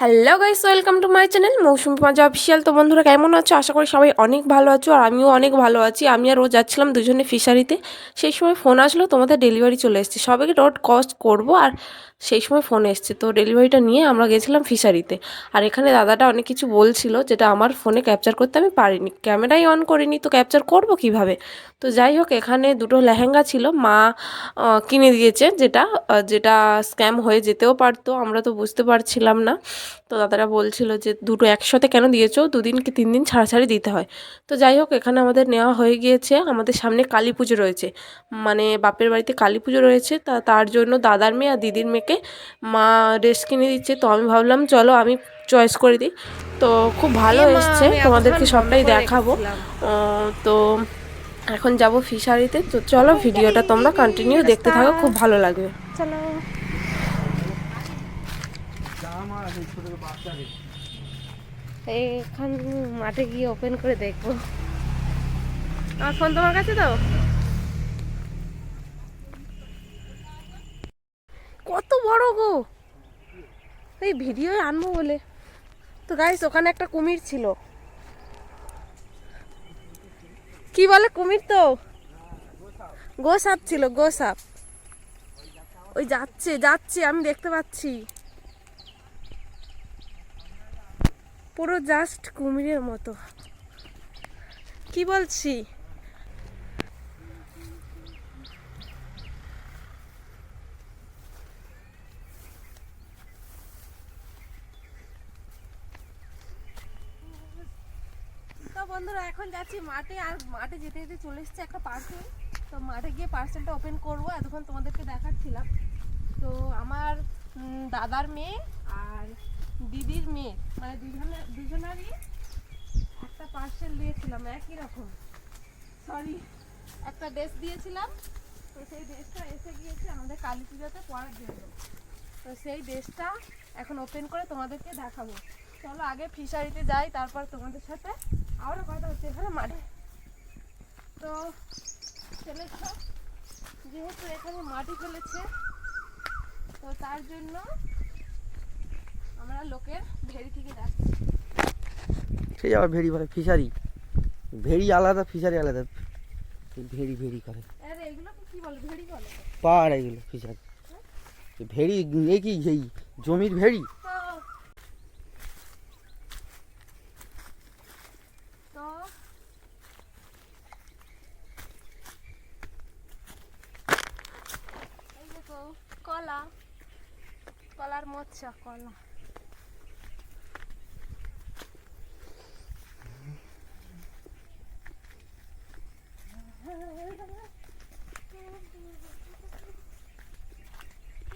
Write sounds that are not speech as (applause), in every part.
Hello guys welcome to my channel Mousumi Panja official তো বন্ধুরা, কেমন আছো? আশা করি সবাই অনেক ভালো আছো, আর আমিও অনেক ভালো আছি। আমি আর ও যাচ্ছিলাম দুজনে ফিশারিতে সেই সময় ফোন আসলো, তোমাদের ডেলিভারি চলে এসেছে। সবাইকে ডট কস্ট করব, আর সেই সময় ফোন এসছে। তো ডেলিভারিটা নিয়ে আমরা গেছিলাম ফিশারিতে আর এখানে দাদাটা অনেক কিছু বলছিল, যেটা আমার ফোনে ক্যাপচার করতে আমি পারিনি। ক্যামেরাই অন করিনি, তো ক্যাপচার করব কীভাবে? তো যাই হোক, এখানে দুটো লেহেঙ্গা ছিল। মা কিনে দিয়েছে, যেটা যেটা স্ক্যাম হয়ে যেতেও পারতো, আমরা তো বুঝতে পারছিলাম না। তো দাদারা বলছিল যে দুটো একসাথে কেন দিয়েছ? দুদিন কি তিন দিন ছাড়াছাড়ি দিতে হয়? তো যাই হোক এখানে আমাদের নেওয়া হয়ে গিয়েছে। আমাদের সামনে কালী পুজো রয়েছে। মানে বাপের বাড়িতে কালী পুজো রয়েছে। তা তার জন্য দাদার মেয়ে আর দিদির মেয়েকে মা ড্রেস কিনে দিচ্ছে। তো আমি ভাবলাম চলো আমি চয়েস করে দিই। তো খুব ভালো এসছে। তোমাদেরকে সবটাই দেখাবো। তো এখন যাব ফিশারিতে। তো চলো ভিডিওটা তোমরা কন্টিনিউ দেখতে থাকো। খুব ভালো লাগবে। চলো। এইখান মাঠে গিয়ে ওপেন করে দেখব। আমার ফোন তোমার কাছে তো কত বড় গো। এই ভিডিও আনব বলে। তো গাইস ওখানে একটা কুমির ছিল। কি বলে কুমির তো? গোসাপ ছিল গোসাপ। ওই যাচ্ছে যাচ্ছে আমি দেখতে পাচ্ছি। পুরো জাস্ট কুমিরের মতো। কি বলছি? বন্ধুরা, এখন যাচ্ছি মাঠে, আর মাঠে যেতে যেতে চলে এসেছে একটা পার্সেল তো মাঠে গিয়ে পার্সেলটা ওপেন করব, এতক্ষণ তোমাদেরকে দেখাচ্ছিলাম। তো আমার দাদার মেয়ে দিদির মেয়ে। মানে দুজনের দুজনারই একটা পার্সেল দিয়েছিলাম, একই রকম। সরি একটা ড্রেস দিয়েছিলাম। তো সেই ড্রেসটা এসে গিয়েছে আমাদের কালী পুজোতে পরার জন্য। তো সেই ড্রেসটা এখন ওপেন করে তোমাদেরকে দেখাবো। চলো আগে ফিশারিতে যাই, তারপর তোমাদের সাথে আরও কথা হচ্ছে এখানে মাঠে। তো ফেলেছ যেহেতু এখানে মাটি ফেলেছে, তো তার জন্য আমরা লোকের ভেড়ি থেকে যাচ্ছি। সেই আবার ভেড়ি বলে ফিশারি। ভেড়ি আলাদা ফিশারি আলাদা। ভেড়ি ভেড়ি করে। আরে এগুলো কি বলে? ভেড়ি বলে? পাহাড় এগুলো ফিশারি। ভেড়ি এ কি এই জমির ভেড়ি? কলা। কলার মোচ্ছা কলা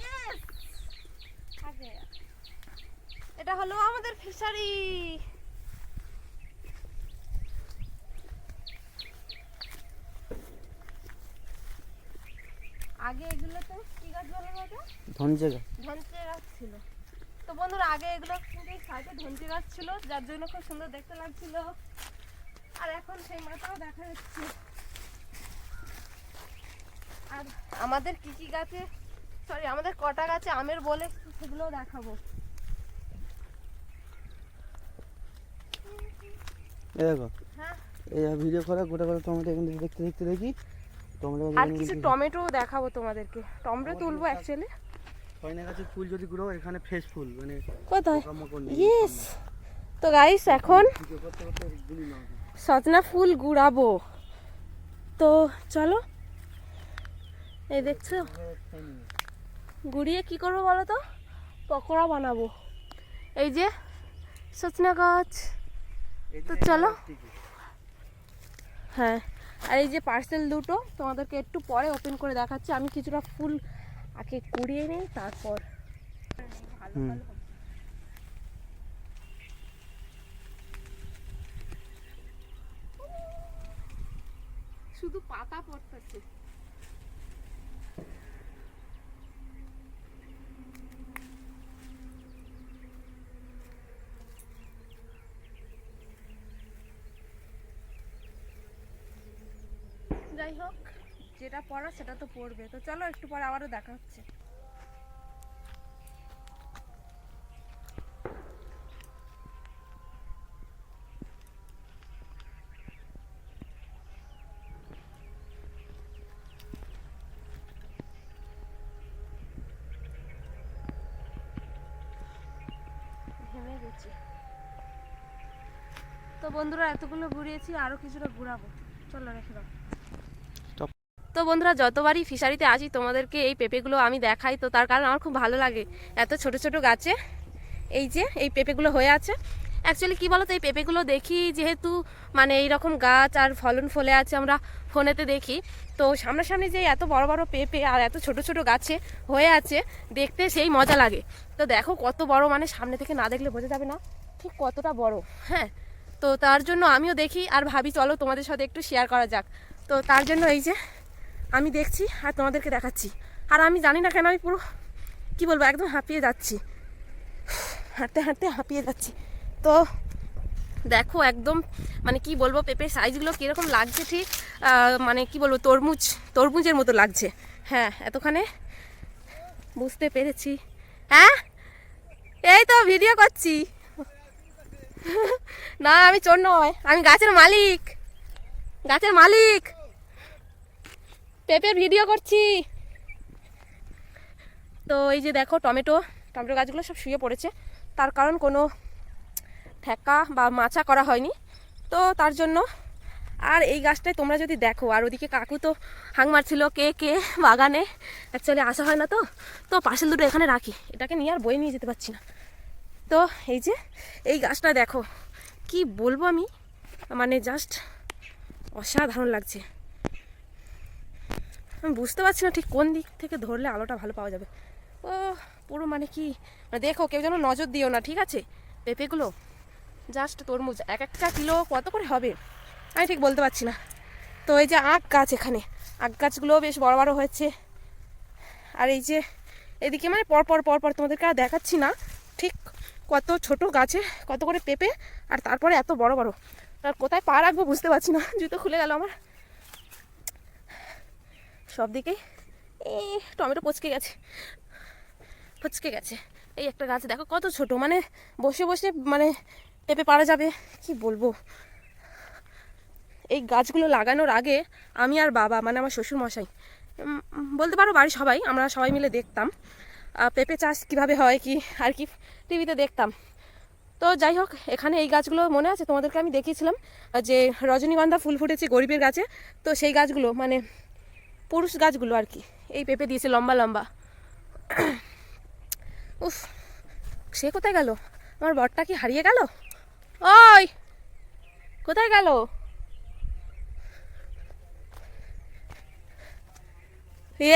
Yes! আগে এটা হলো ফিশারি আগে এগুলোতে কি গাছ বলে ওটা ধনজে গা ধনচে গাছ ছিল। তো বন্ধুরা আগে এগুলো কিন্তু সাইডে ধনচে গাছ ছিল যার জন্য খুব সুন্দর দেখতে লাগছিল। আর এখন সেই মাথাও দেখা যাচ্ছে। আর আমাদের কি কি গাছে সরি আমাদের কটা গাছে আমের বলে সেগুলোও দেখাবো। এ দেখো। এই ভিডিও করা গোটা করে টমেটো এখান থেকে দেখতে দেখতে দেখি। টমেটো আর কিছু টমেটো দেখাবো তোমাদেরকে। টমেটো তুলবো অ্যাকচুয়ালি সয়না গাছের ফুল যদি গ্রো এখানে ফ্রেশ ফুল মানে কোথায়? ইয়েস তো গাইস এখন গুলি সজনা ফুল গুড়াবো। তো চলো। এই দেখছ? গুড়িয়ে কি করব বলো তো? পকোড়া বানাবো। এই যে সজনা গাছ। তো চলো। হ্যাঁ আর এই যে পার্সেল দুটো তোমাদেরকে একটু পরে ওপেন করে দেখাচ্ছি। আমি কিছুটা ফুল আগে কুড়িয়ে নিই তারপর। ভালো শুধু পাতা পড়তেছে। যেটা পড়া সেটা তো পড়বে। তো চলো একটু পরে আবারও দেখা হচ্ছে। তো বন্ধুরা, এতগুলো ঘুরিয়েছি, আরও কিছুটা ঘুরাবো। চলো রেখে দাও। বন্ধুরা, যতবারই ফিশারিতে আসি, তোমাদেরকে এই পেঁপেগুলো আমি দেখাই। তো তার কারণ আমার খুব ভালো লাগে। এত ছোট ছোট গাছে এই যে, এই পেঁপেগুলো হয়ে আছে। অ্যাকচুয়ালি কী বলো তো এই পেঁপেগুলো দেখি যেহেতু মানে এই রকম গাছ আর ফলন ফলে আছে আমরা ফোনেতে দেখি। তো সামনাসামনি যে এত বড় বড় পেঁপে আর এত ছোট ছোট গাছে হয়ে আছে, দেখতে সেই মজা লাগে। তো দেখো কত বড় মানে সামনে থেকে না দেখলে বোঝা যাবে না ঠিক কতটা বড়। হ্যাঁ তো তার জন্য আমিও দেখি। আর ভাবি, চলো তোমাদের সাথে একটু শেয়ার করা যাক। তো তার জন্য এই যে আমি দেখছি আর তোমাদেরকে দেখাচ্ছি। আর আমি জানি না কেন আমি পুরো, কি বলব, একদম হাঁপিয়ে যাচ্ছি। হাঁটতে হাঁটতে হাঁপিয়ে যাচ্ছি। তো দেখো একদম মানে কি বলব, পেঁপের সাইজগুলো কীরকম লাগছে ঠিক মানে কি বলব, তরমুজ, তরমুজের মতো লাগছে। হ্যাঁ এতখানে বুঝতে পেরেছি। হ্যাঁ? এই তো ভিডিও করছি। না, আমি চোর নয়, আমি গাছের মালিক। গাছের মালিক! পেঁপের ভিডিও করছি। তো এই যে দেখো টমেটো টমেটো গাছগুলো সব শুয়ে পড়েছে। তার কারণ কোনো ঠেকা বা মাচা করা হয়নি। তো তার জন্য আর এই গাছটায় তোমরা যদি দেখো, আর ওদিকে কাকু তো হাং মারছিল, কে কে বাগানে। অ্যাকচুয়ালি আসা হয় না তো। তো পার্সেল দুটো এখানে রাখি। এটাকে নিয়ে আর বয়ে নিয়ে যেতে পারছি না। তো এই যে এই গাছটা দেখো। কি বলব আমি? মানে জাস্ট অসাধারণ লাগছে। আমি বুঝতে পারছি না ঠিক কোন দিক থেকে ধরলে আলোটা ভালো পাওয়া যাবে। ও পুরো মানে কি? মানে দেখো, কেউ যেন নজর দিও না, ঠিক আছে? পেঁপেগুলো জাস্ট তরমুজ, এক একটা কিলো কত করে হবে? আমি ঠিক বলতে পারছি না। তো এই যে আখ গাছ এখানে, আখ গাছগুলোও বেশ বড় বড় হয়েছে। আর এই যে এদিকে মানে পরপর পরপর তোমাদেরকে আর দেখাচ্ছি না, ঠিক কত ছোট গাছে কত করে পেঁপে, আর তারপরে এত বড় বড়। আর কোথায় পা রাখব বুঝতে পারছি না, জুতো খুলে গেল আমার। সব দিকেই এই টমেটো পচকে গেছে। পচকে গেছে। এই একটা গাছ দেখো, কত ছোট। মানে বসে বসে মানে পেঁপে পারা যাবে। কি বলব? এই গাছগুলো লাগানোর আগে আমি আর বাবা মানে আমার শ্বশুর মশাই বলতে পারো বাড়ির সবাই, আমরা সবাই মিলে দেখতাম পেঁপে চাষ কীভাবে হয়, কি, আর কি টিভিতে দেখতাম। তো যাই হোক, এখানে এই গাছগুলো মনে আছে? তোমাদেরকে আমি দেখিয়েছিলাম, যে রজনীগন্ধা ফুল ফুটেছে গরিবের গাছে। তো সেই গাছগুলো মানে পুরুষ গাছগুলো আর কি। এই পেঁপে দিয়েছে লম্বা লম্বা। উফ, সে কোথায় গেল? আমার বরটা কি হারিয়ে গেল? ওই, কোথায় গেল?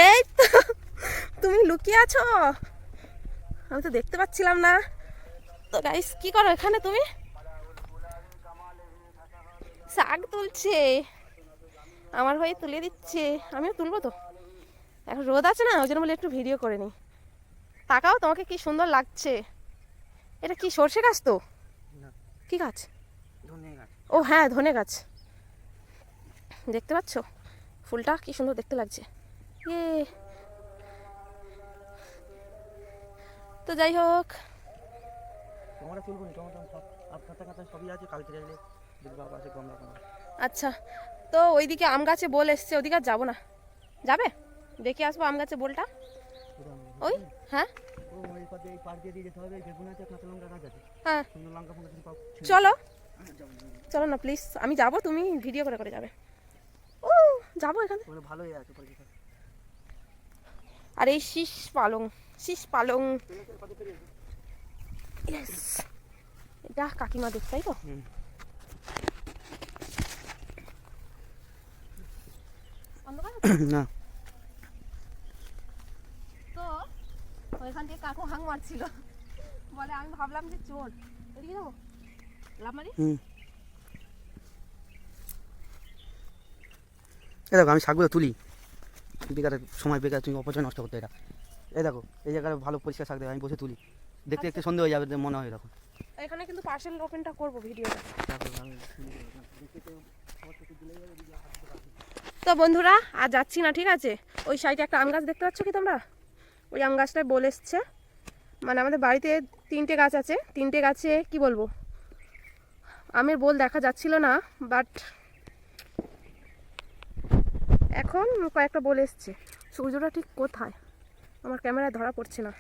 এই তো, তুমি লুকিয়ে আছো? আমি তো দেখতে পাচ্ছিলাম না। তো গাইস কি করো এখানে তুমি? শাক তুলছে। আমার হয়ে তুলে দিচ্ছে। আমিও তুলবো তো। এখন রোদ আছে না ওই জন্য বলে একটু ভিডিও করে নিই। তাকাও তোমাকে কি সুন্দর লাগছে। এটা কি সর্ষে গাছ তো। কি গাছ? ও হ্যাঁ ধনে গাছ। দেখতে পাচ্ছ? ফুলটা কি সুন্দর দেখতে লাগছে। ইয়ে। তো যাই হোক। আচ্ছা। তো ওইদিকে আম গাছে বল এসছে, ওদিকে যাব না। যাবে? দেখে আসব আম গাছে বলটা। ওই? হ্যাঁ? হ্যাঁ। চলো। চলো না প্লিজ আমি যাব, তুমি ভিডিও করে করে যাবে। ও, যাব এখানে। ভালোই আছে আর এই শীষ পালং শীষ পালং. এটা কাকিমাদের তাই তো? (clears throat) না। তো ওইখান থেকে কাকু হাং মারছিল। বলে আমি ভাবলাম যে চোর। এদিকে যাব? লাভ মারি এই দেখো আমি শাকগুলো তুলি। বেকার সময় বেকার তুমি অপচয় নষ্ট করতে এটা। এই দেখো এই জায়গাটা ভালো পরিষ্কার শাক দেবে আমি বসে তুলি। দেখতে দেখতে সন্ধে হয়ে যাবে মনে হয় এরকম। এখানে কিন্তু পার্সেল ওপেনটা করব ভিডিওটা তো বন্ধুরা, আর যাচ্ছি না, ঠিক আছে? ওই সাইডে একটা আম গাছ দেখতে পাচ্ছ কি তোমরা? ওই আম গাছটায় বলে এসছে। মানে আমাদের বাড়িতে তিনটে গাছ আছে। তিনটে গাছে কি বলব? আমের বোল দেখা যাচ্ছিল না বাট এখন কয়েকটা বলে এসছে। সূর্যটা ঠিক কোথায়? আমার ক্যামেরায় ধরা পড়ছে না।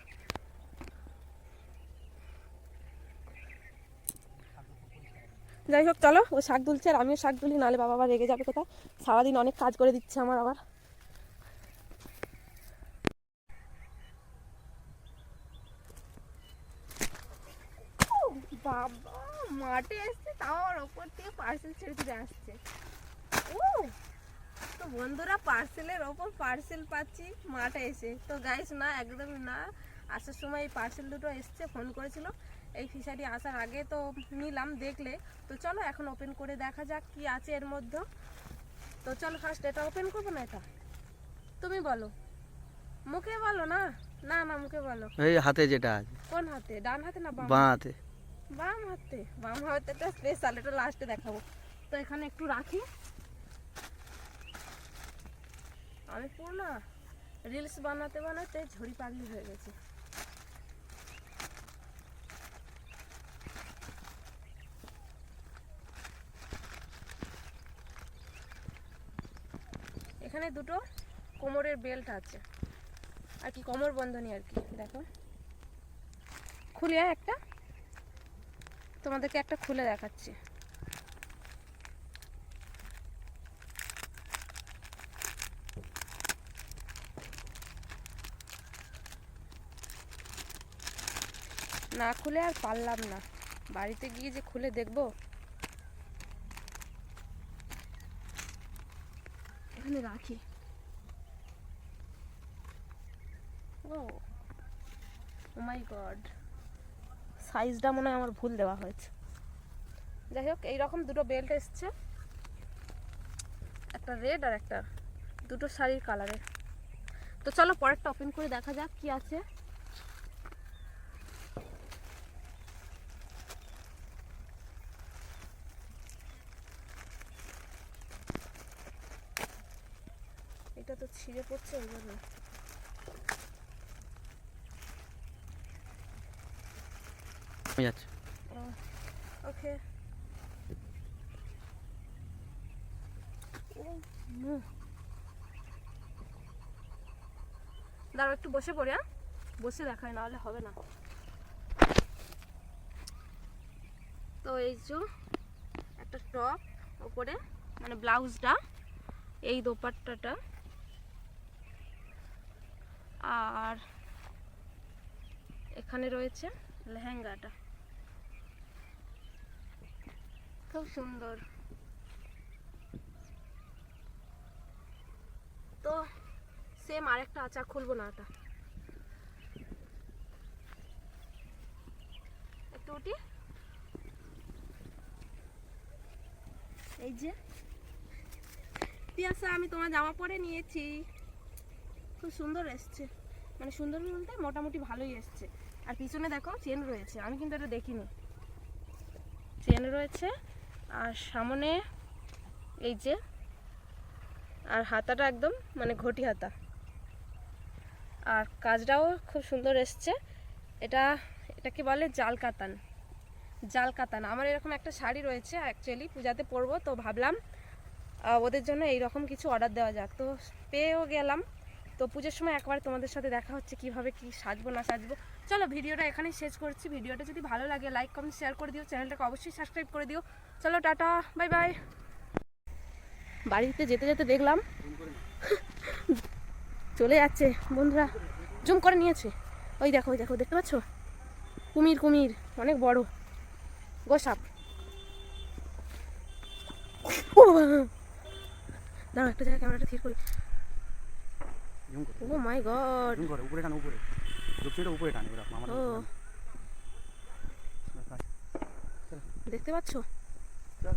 যাই হোক, চলো, ও শাক তুলছে আর আমিও শাক তুলি নাহলে বাবা আবার রেগে যাবে কোথাও সারাদিন অনেক কাজ করে দিচ্ছে আমার আবার। বাবা, মাঠে এসছে, তাও আর ওপর থেকে পার্সেল ছেড়ে দিয়ে আসছে। ও, তো বন্ধুরা পার্সেলের ওপর পার্সেল পাচ্ছি, মাঠে এসে। তো গাইস না, একদমই না। আসার সময় এই পার্সেল দুটো এসছে ফোন করেছিল। এই ফিশারি আসার আগে তো নিলাম দেখলে। তো চলো এখন ওপেন করে দেখা যাক কি আছে এর মধ্যে। তো চলো ফার্স্ট এটা ওপেন করব না এটা? তুমি বলো। মুখে বলো না? না না মুখে বলো। এই হাতে যেটা আছে। কোন হাতে? ডান হাতে না বাম হাতে? বাম হাতে। বাম হাতেটা স্পেশাল এটা লাস্টে দেখাবো। তো এখানে একটু রাখি। আমি পুরো না রিলস বানাতে বানাতে ঝড়ি পাগলি হয়ে গেছে। এখানে দুটো কোমরের বেল্ট আছে। আর কি, কোমর বন্ধনী আর কি, দেখো। খুলে একটা, তোমাদেরকে একটা খুলে দেখাচ্ছি। না খুলে আর পারলাম না। বাড়িতে গিয়ে যে খুলে দেখব? এখানে রাখি। ও। মাই গড সাইজটা মনে হয় আমার ভুল দেওয়া হয়েছে। যাই হোক, এইরকম দুটো বেল্ট এসছে। একটা রেড আর একটা দুটো শাড়ির কালারের তো চলো পরেরটা ওপেন করে দেখা যাক কি আছে। এটা তো ছিঁড়ে পড়ছে হয়ে যাচ্ছে। ওকে। দাঁড়াও একটু বসে পড়ে হ্যাঁ? বসে দেখায় না হলে হবে না। তো এই যে একটা টপ ওপরে মানে ব্লাউজটা এই দোপাট্টাটা। আর এখানে রয়েছে লেহেঙ্গাটা। খুব সুন্দর। তো সেম আরেকটা আচার খুলবো না এটা একটু উঠি। এই যে। পিয়াসা, আমি তোমার জামা পরে নিয়েছি। খুব সুন্দর এসছে। মানে সুন্দর বলতে মোটামুটি ভালোই এসছে। আর পিছনে দেখো, চেন রয়েছে। আমি কিন্তু এটা দেখিনি। চেন রয়েছে, আর সামনে এই যে, আর হাতাটা একদম মানে ঘটি হাতা। আর কাজটাও খুব সুন্দর এসছে। এটা এটাকে বলে? জাল কাতান। জাল কাতান। আমার এরকম একটা শাড়ি রয়েছে অ্যাকচুয়ালি পূজাতে পরবো, তো ভাবলাম ওদের জন্য এই রকম কিছু অর্ডার দেওয়া যাক। তো পেয়েও গেলাম। তো পুজোর সময় একবার তোমাদের সাথে দেখা হচ্ছে কীভাবে কি সাজবো, না সাজবো। চলো ভিডিওটা এখানেই শেষ করছি। ভিডিওটা যদি ভালো লাগে লাইক কমেন্ট শেয়ার করে দিও। চ্যানেলটাকে অবশ্যই সাবস্ক্রাইব করে দিও। চলো, টাটা। বাই বাই বাড়িতে যেতে যেতে দেখলাম। চলে যাচ্ছে বন্ধুরা। জুম করে নিয়েছে। ওই দেখো ওই দেখো, দেখতে পাচ্ছ? কুমির কুমির। অনেক বড়। গোসাপ! দাঁড়াও, একটা জায়গায় ক্যামেরাটা ঠিক করি। জুম করে। ও মাই গড জুম করে উপরে টান উপরে। দক্ষিণটা উপরে টানে ওরা আমার ও দেখতে পাচ্ছ? চল।